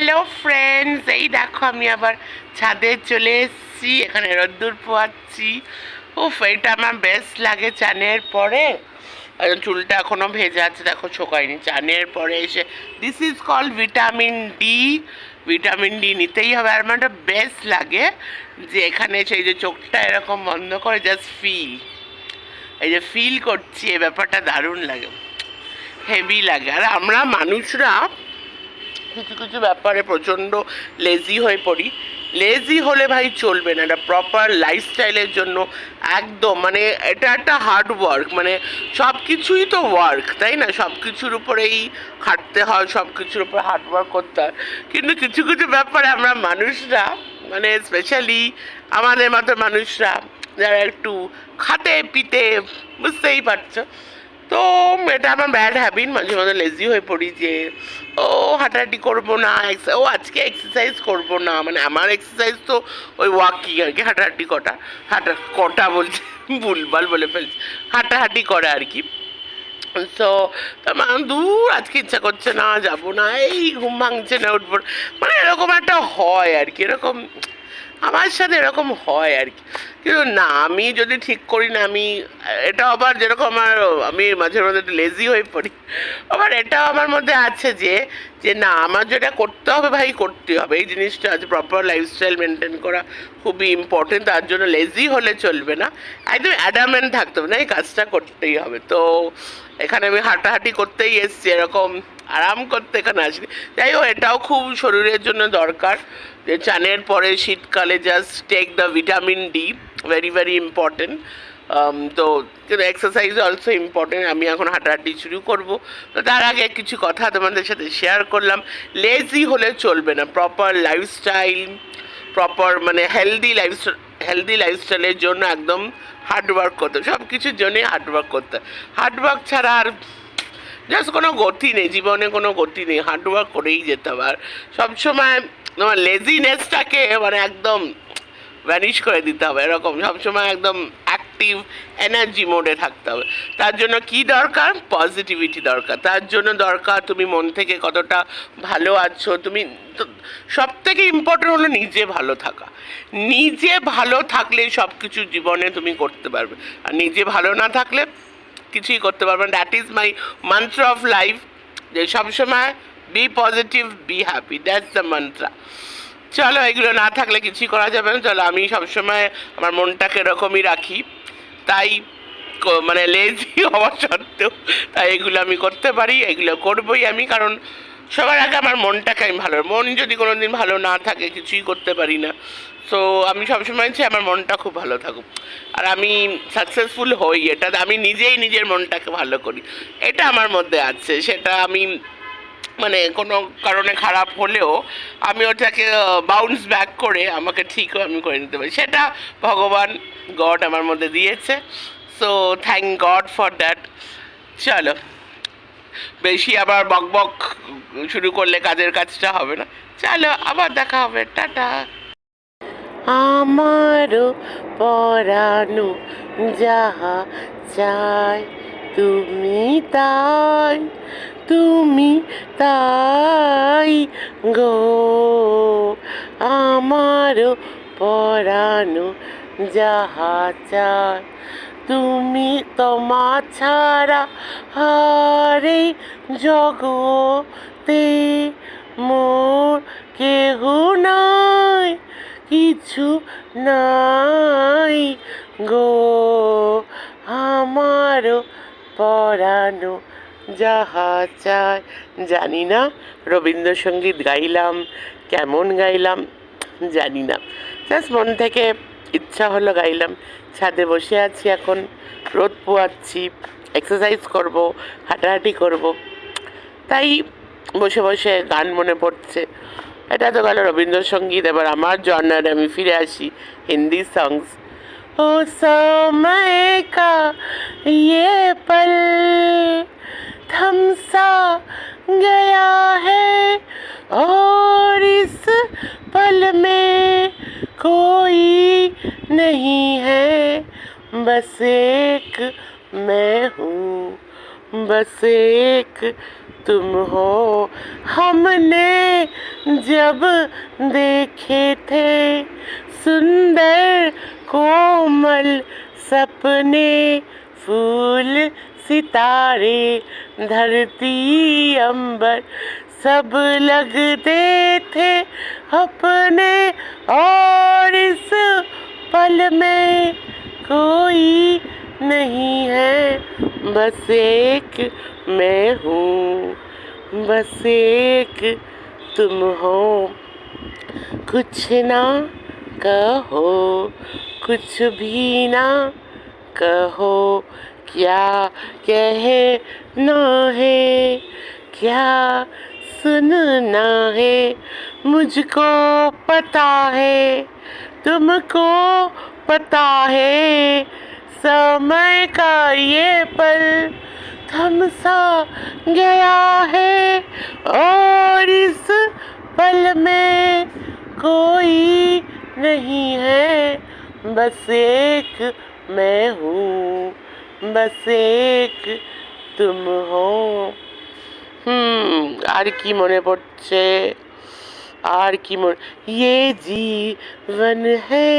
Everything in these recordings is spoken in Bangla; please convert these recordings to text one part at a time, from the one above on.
হ্যালো ফ্রেন্ডস এই দেখো আমি আবার ছাদে চলে এসেছি, এখানে রোদ্দুর পোয়াচ্ছি উফ, এটা আমার বেস্ট লাগে চানের পরে। চুলটা এখনও ভেজা আছে, দেখো, শোকায়নি। চানের পরে এসে this is call vitamin D vitamin D নিতেই হবে। আর আমার বেস্ট লাগে যে এখানে সেই যে চোখটা এরকম বন্ধ করে জাস্ট ফিল এই যে ফিল করছি, এই ব্যাপারটা দারুণ লাগে। হেভি লাগে। আর আমরা মানুষরা কিছু কিছু ব্যাপারে প্রচণ্ড লেজি হয়ে পড়ি। লেজি হলে ভাই চলবে না, এটা প্রপার লাইফস্টাইলের জন্য একদম মানে এটা একটা হার্ড ওয়ার্ক মানে সব কিছুই তো ওয়ার্ক তাই না? সব কিছুর উপরেই খাটতে হয় সব কিছুর উপরে হার্ড ওয়ার্ক করতে হয়। কিন্তু কিছু কিছু ব্যাপারে আমরা মানুষরা মানে স্পেশালি আমাদের মতো মানুষরা, যারা একটু খাতে পিতে বুঝতেই পারছ? তো এটা আমার ব্যাড হ্যাবিট মাঝে মাঝে লেজি হয়ে পড়ি যে, ও, হাঁটাহাঁটি করব না ও আজকে এক্সারসাইজ করব না মানে আমার এক্সারসাইজ তো ওই ওয়াকিং আর কি, হাঁটাহাঁটি কটা, হাঁটা, কটা বলছে, ভুলভাল বলে ফেলছি, হাঁটাহাঁটি করে আর কি। তো আমার দূর আজকে ইচ্ছা করছে না, যাব না, এই ঘুম ভাঙছে না, উঠবো মানে এরকম একটা হয় আর কি, এরকম, আমার সাথে এরকম হয় আর কি। কিন্তু না, আমি যদি ঠিক করি না, আমি, এটা আবার যেরকম আমার, আমি মাঝে মাঝে একটু লেজি হয়ে পড়ি। আবার এটাও আমার মধ্যে আছে যে যে না, আমার যেটা করতে হবে ভাই, করতে হবে। এই জিনিসটা আছে প্রপার লাইফস্টাইল মেনটেন করা খুবই ইম্পর্টেন্ট তার জন্য লেজি হলে চলবে না। একদম অ্যাডামেন্ট থাকতে হবে না, এই কাজটা করতেই হবে। তো, এখানে আমি হাঁটাহাঁটি করতেই এসছি, এরকম আরাম করতে এখানে আসিনি। যাই হোক, এটাও খুব শরীরের জন্য দরকার। যে চানের পরে শীতকালে just take the vitamin D very very important তো কিন্তু এক্সারসাইজ অলসো ইম্পর্টেন্ট আমি এখন হাঁটাহাঁটি শুরু করব। তো তার আগে কিছু কথা তোমাদের সাথে শেয়ার করলাম। লেজি হলে চলবে না। প্রপার লাইফস্টাইল প্রপার মানে হেলদি লাইফস্টাইল হেলদি লাইফস্টাইলের জন্য একদম হার্ডওয়ার্ক করতে সব কিছুর জন্যই হার্ডওয়ার্ক করতে হার্ড ওয়ার্ক ছাড়া আর জাস্ট কোনো গতি নেই। জীবনে কোনো গতি নেই। হার্ডওয়ার্ক করেই যেতে হবে। আর সবসময় তোমার লেজিনেসটাকে মানে একদম ভ্যানিশ করে দিতে হবে। এরকম সবসময় একদম অ্যাক্টিভ এনার্জি মোডে থাকতে হবে। তার জন্য কি দরকার? পজিটিভিটি দরকার। তার জন্য দরকার তুমি মন থেকে কতটা ভালো আছো, তুমি সব থেকে ইম্পর্টেন্ট হলো নিজে ভালো থাকা। নিজে ভালো থাকলে সব কিছু জীবনে তুমি করতে পারবে। আর নিজে ভালো না থাকলে কিছুই করতে পারবে না। দ্যাট ইজ মাই মন্ত্র অফ লাইফ যে সবসময় be positive be happy that's the mantra চলো, এগুলো না থাকলে কিছুই করা যাবে না। চলো, আমি সবসময় আমার মনটাকে এরকমই রাখি। তাই মানে লেজি হওয়া সত্ত্বেও তাই এগুলো আমি করতে পারি, এগুলো করবই আমি। কারণ সবার আগে আমার মনটাকে আমি ভালো, মন যদি কোনো দিন ভালো না থাকে, কিছুই করতে পারি না। সো আমি সবসময় চাই আমার মনটা খুব ভালো থাকুক। আর আমি সাকসেসফুল হই, এটা আমি নিজেই নিজের মনটাকে ভালো করি। এটা আমার মধ্যে আছে, সেটা আমি মানে কোনো কারণে খারাপ হলেও আমি ওটাকে বাউন্স ব্যাক করে আমাকে ঠিকও আমি করে নিতে পারি। সেটা ভগবান গড আমার মধ্যে দিয়েছে। So thank God for that চলো, বেশি আবার বক বক শুরু করলে কাজের কাজটা হবে না। চলো, আবার দেখা হবে। টাটা। আমারও পরানো যাহা চাই তুমি তাই। তুমি তাই গো আমারও পরানো যাহা চাই তুমি তোমা ছাড়া হারে জগতে মোর কেহ নাই, কিছু নাই গো। আমারও পরানো যাহা চায়। জানি না, রবীন্দ্রসঙ্গীত গাইলাম, কেমন গাইলাম, জানি না। জাস্ট মন থেকে ইচ্ছা হলো গাইলাম। ছাদে বসে আছি এখন, রোদ পোয়াচ্ছি এক্সারসাইজ করব, হাঁটাহাঁটি করব। তাই বসে বসে গান মনে পড়ছে। এটা তো গেল রবীন্দ্রসঙ্গীত, এবার আমার জর্নারে আমি ফিরে আসি হিন্দি সংস ও সময় কা ইয়ে পল गया है और इस पल में कोई नहीं है। बस एक मैं हूँ, बस एक तुम हो। हमने जब देखे थे सुंदर कोमल सपने, फूल सितारे, धरती अंबर, सब लगते थे अपने और इस पल में कोई नहीं है। बस एक मैं हूँ, बस एक तुम हो। कुछ ना कहो, कुछ भी ना कहो, क्या कहना है? क्या सुनना है? मुझको पता है, तुमको पता है। समय का ये पल थम सा गया है, और इस पल में कोई नहीं है। बस एक मैं हूँ बस एक तुम हो হুম আর কি মনে পড়ছে আর কি মনে ये जीवन है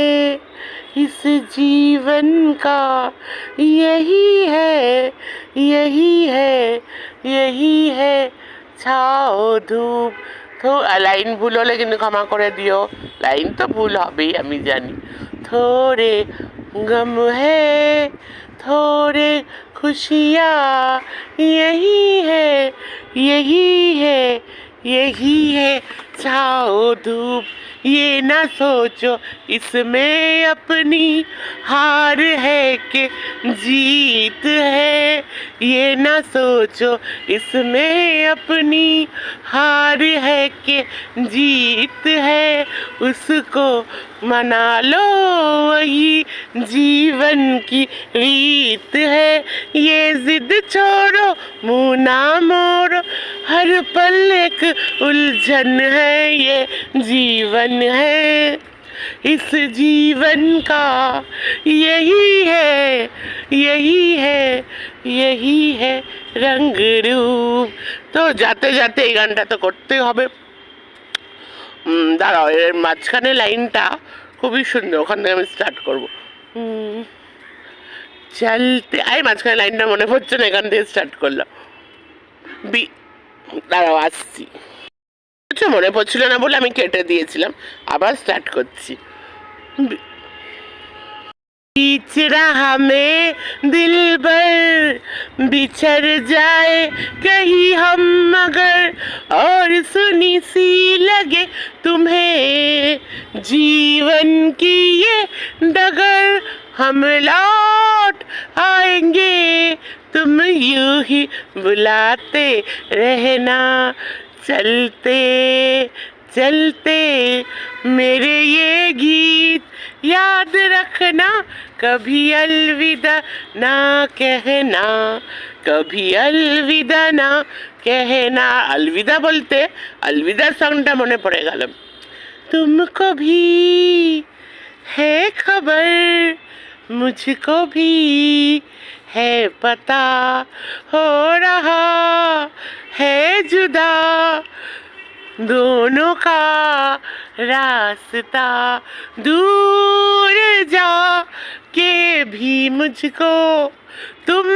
इस जीवन का यही है यही है यही है ছাও ধূপ তো লাইন ভুল হলে কিন্তু ক্ষমা করে দিও লাইন তো ভুল হবেই আমি জানি থোড়ে गम है थोड़े खुशियाँ यही है यही है यही है छाओ धूप ये ना सोचो इसमें अपनी हार है कि जीत है, ये ना सोचो इसमें अपनी हार है कि जीत है, उसको मना लो वही जीवन की रीत है। ये जिद छोड़ो, मुँह ना मोड़ो, हर पल एक उलझन है, ये जीवन है। इस जीवन का यही है यही है यही है रंग रूप তো যাতে যাতে এই গানটা তো করতেই হবে উম, দাঁড়াও এর মাঝখানে লাইনটা খুবই সুন্দর ওখান থেকে আমি স্টার্ট করবো উম, চলতে আই মাঝখানে লাইনটা মনে পড়ছে না এখান থেকে স্টার্ট করলাম বি দাঁড়াও আসছি কিছু মনে পড়ছিল না বলে আমি কেটে দিয়েছিলাম আবার স্টার্ট করছি বি- बीच रहा में दिल भर बिछड़ जाए कहीं हम मगर और सुनी सी लगे तुम्हें। जीवन की ये डगर हम लौट आएँगे, तुम यूँ ही बुलाते रहना। चलते चलते, मेरे ये गीत याद रखना, कभी अलविदा ना कहना, कभी अलविदा ना कहना। अलविदा बोलते, अलविदा সঙ্গটা মনে পড়ে গেল। तुमको भी है खबर, मुझको भी है पता हो रहा है जुदा। दोनों का रास्ता दूर जा के भी मुझको तुम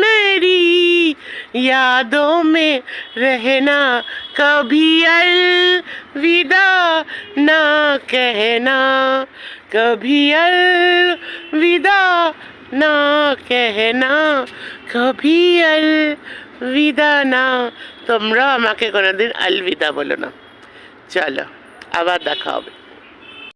मेरी यादों में रहना कभी अलविदा ना कहना कभी अलविदा ना कहना कभी अलविदा না তোমরাও আমাকে কোনোদিন আলবিদা বলো না চলো আবার দেখা হবে।